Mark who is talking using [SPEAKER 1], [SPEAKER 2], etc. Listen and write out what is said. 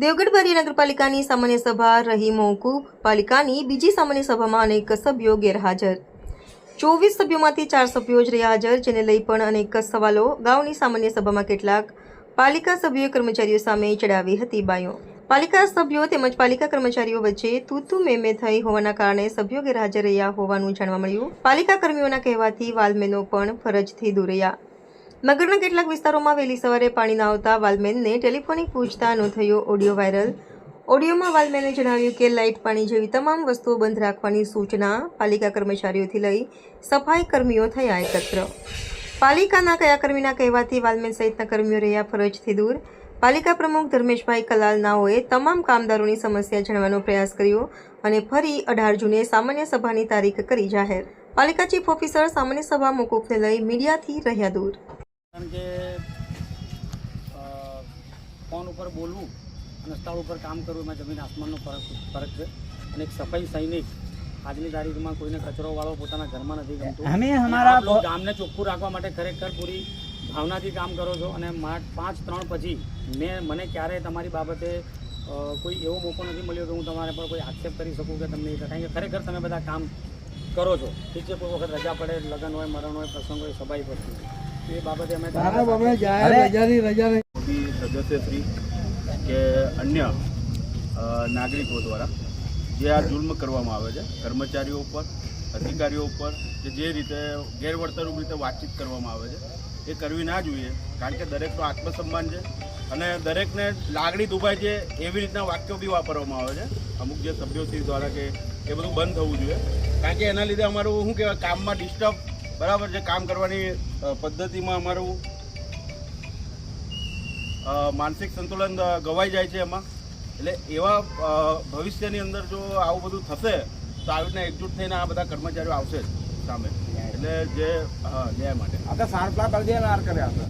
[SPEAKER 1] દેવગઢ બારી નગરપાલિકાની સામાન્ય સભા રહી મોકૂફ. પાલિકાની બીજી સામાન્ય સભામાં અનેક સભ્યો ગેરહાજર. ચોવીસ સભ્યોમાંથી ચાર સભ્યો જ રહ્યા હાજર, જેને લઈ પણ અનેક સવાલો. ગામની સામાન્ય સભામાં કેટલાક પાલિકા સભ્યોએ કર્મચારીઓ સામે ચડાવી હતી બાયો. પાલિકા સભ્યો તેમજ પાલિકા કર્મચારીઓ વચ્ચે તૂતુ મેમે થઈ હોવાના કારણે સભ્યો ગેરહાજર રહ્યા હોવાનું જાણવા મળ્યું. પાલિકા કર્મીઓના કહેવાથી વાલમેનો પણ ફરજથી દૂર રહ્યા. નગરના કેટલાક વિસ્તારોમાં વહેલી સવારે પાણી ન આવતા વાલમેનને ટેલિફોનિક પૂછતાનો થયો ઓડિયો વાયરલ. ઓડિયોમાં વાલમેને જણાવ્યું કે લાઇટ પાણી જેવી તમામ વસ્તુઓ બંધ રાખવાની સૂચના પાલિકા કર્મચારીઓથી લઈ સફાઈ કર્મીઓ થયા એકત્ર. પાલિકાના કયા કર્મીના કહેવાથી વાલમેન સહિતના કર્મીઓ રહ્યા ફરજથી દૂર? પાલિકા પ્રમુખ ધર્મેશભાઈ કલાલ નાઓએ તમામ કામદારોની સમસ્યા જાણવાનો પ્રયાસ કર્યો અને ફરી અઢાર જૂને સામાન્ય સભાની તારીખ કરી જાહેર. પાલિકા ચીફ ઓફિસર સામાન્ય સભા મોકૂફને લઈ મીડિયાથી રહ્યા દૂર.
[SPEAKER 2] કારણ કે ફોન ઉપર બોલવું અને સ્થળ ઉપર કામ કરવું એમાં જમીન આસમાનનો ફરક ફરક છે. અને એક સફાઈ સૈનિક આજની તારીખમાં કોઈને કચરો વાળો પોતાના ઘરમાં નથી ગમતો. ગામને ચોખ્ખું રાખવા માટે ખરેખર પૂરી ભાવનાથી કામ કરો છો. અને પાંચ ત્રણ પછી મેં મને ક્યારેય તમારી બાબતે કોઈ એવો મોકો નથી મળ્યો કે હું તમારા પર કોઈ આક્ષેપ કરી શકું કે તમને કારણ કે ખરેખર તમે બધા કામ કરો છો. ઠીક છે કોઈ વખત રજા પડે લગ્ન હોય મરણ હોય પ્રસંગ હોય સભાઈ પડતી એ બાબતે અમે
[SPEAKER 3] સદસ્યશ્રી કે અન્ય નાગરિકો દ્વારા જે આ જુલ્મ કરવામાં આવે છે કર્મચારીઓ ઉપર અધિકારીઓ ઉપર કે જે રીતે ગેરવર્તણૂક રીતે વાતચીત કરવામાં આવે છે એ કરવી ના જોઈએ કારણ કે દરેકનો આત્મસન્માન છે અને દરેકને લાગણી દુભાય છે એવી રીતના વાક્યો બી વાપરવામાં આવે છે. અમુક જે સભ્યોશ્રી દ્વારા કે એ બધું બંધ થવું જોઈએ. કારણ કે એના લીધે અમારું શું કહેવાય કામમાં ડિસ્ટર્બ બરાબર છે કામ કરવાની પદ્ધતિમાં અમારું માનસિક સંતુલન ગવાઈ જાય છે એમાં. એટલે એવા ભવિષ્યની અંદર જો આવું બધું થશે તો આવીને એકજૂટ થઈને આ બધા કર્મચારીઓ આવશે સામે. એટલે જે ન્યાય માટે.
[SPEAKER 4] આપણે સારપલા કરી દે કર્યા